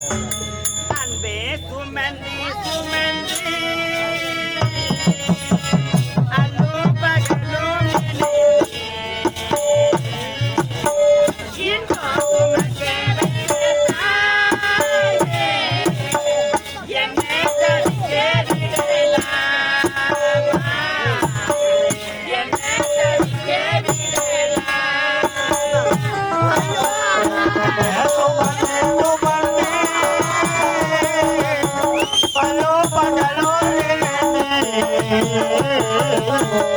அன்பே சுமந்தி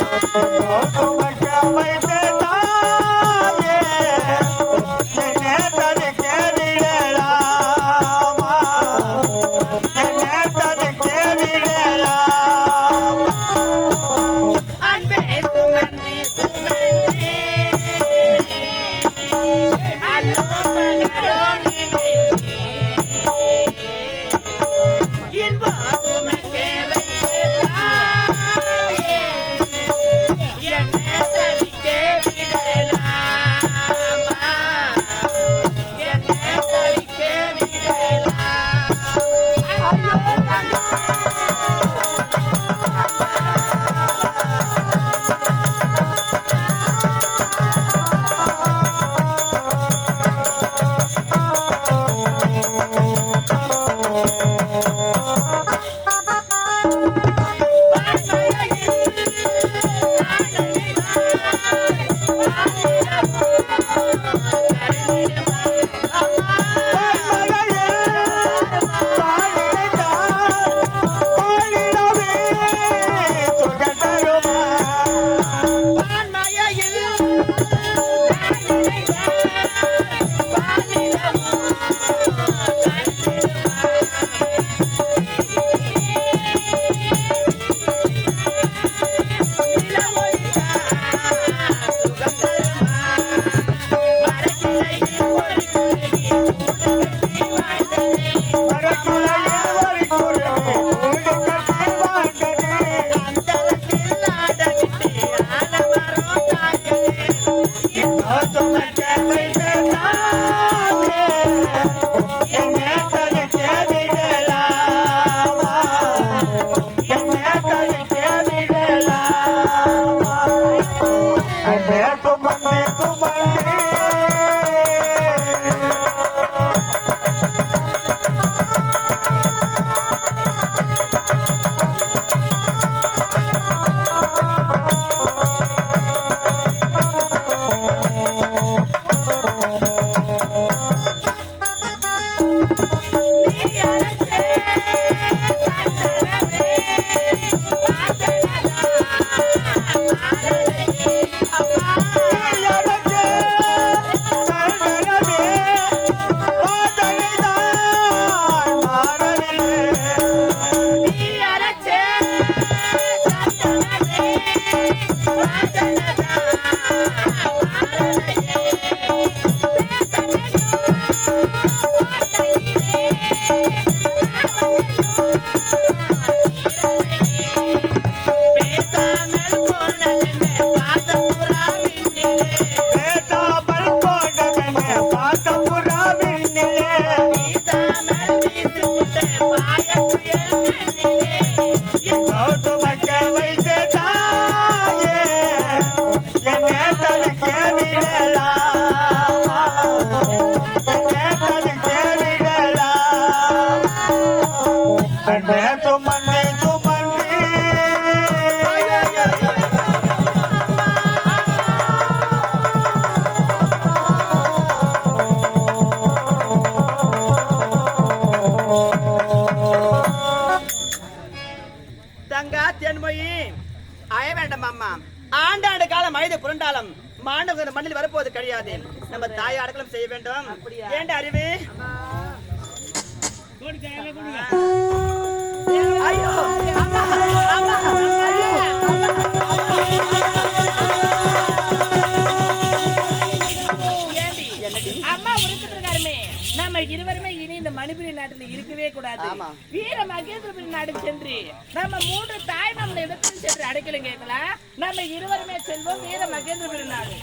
Música Yeah. தங்கா தென்மொழி அய வேண்டாம் அம்மா. ஆண்டாண்டு காலம் மனித புரண்டாலம் மாண்டவங்க மண்ணில் வரப்போவது கிடையாது. நம்ம தாய் அடக்கலம் செய்ய வேண்டும். ஏண்ட அறிவு? இருவருமே இனி இந்த மணிபுரி நாட்டில் இருக்கவே கூடாது வீர மகேந்திரபுரி நாடு சென்று நம்ம மூன்று தாய் நம்ம இடத்தில் சென்று அடைக்கலம் கேட்கலாம் நம்ம இருவருமே செல்வோம் வீர மகேந்திரபுரி நாடு.